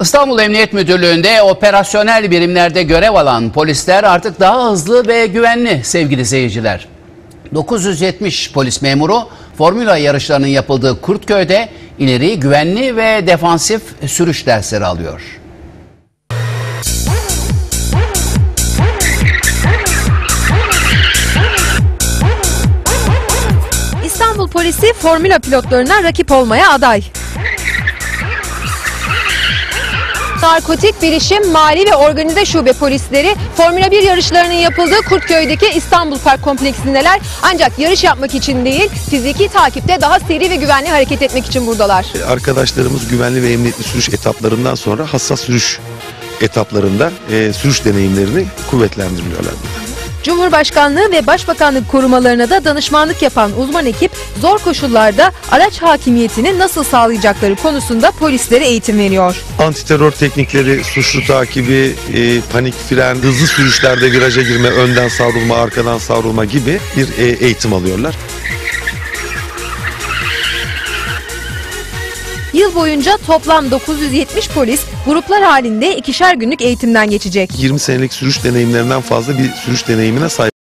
İstanbul Emniyet Müdürlüğü'nde operasyonel birimlerde görev alan polisler artık daha hızlı ve güvenli sevgili seyirciler. 970 polis memuru Formula yarışlarının yapıldığı Kurtköy'de ileri güvenli ve defansif sürüş dersleri alıyor. İstanbul polisi formüla pilotlarına rakip olmaya aday. Narkotik bilişim, mali ve organize şube polisleri Formula 1 yarışlarının yapıldığı Kurtköy'deki İstanbul Park kompleksindeler. Ancak yarış yapmak için değil, fiziki takipte daha seri ve güvenli hareket etmek için buradalar. Arkadaşlarımız güvenli ve emniyetli sürüş etaplarından sonra hassas sürüş etaplarında e, sürüş deneyimlerini kuvvetlendiriyorlar. Cumhurbaşkanlığı ve Başbakanlık korumalarına da danışmanlık yapan uzman ekip zor koşullarda araç hakimiyetini nasıl sağlayacakları konusunda polislere eğitim veriyor. Antiterör teknikleri, suçlu takibi, e, panik fren, hızlı sürüşlerde viraja girme, önden savrulma, arkadan savrulma gibi bir e, eğitim alıyorlar. Yıl boyunca toplam 970 polis gruplar halinde ikişer günlük eğitimden geçecek. 20 senelik sürüş deneyimlerinden fazla bir sürüş deneyimine sahip.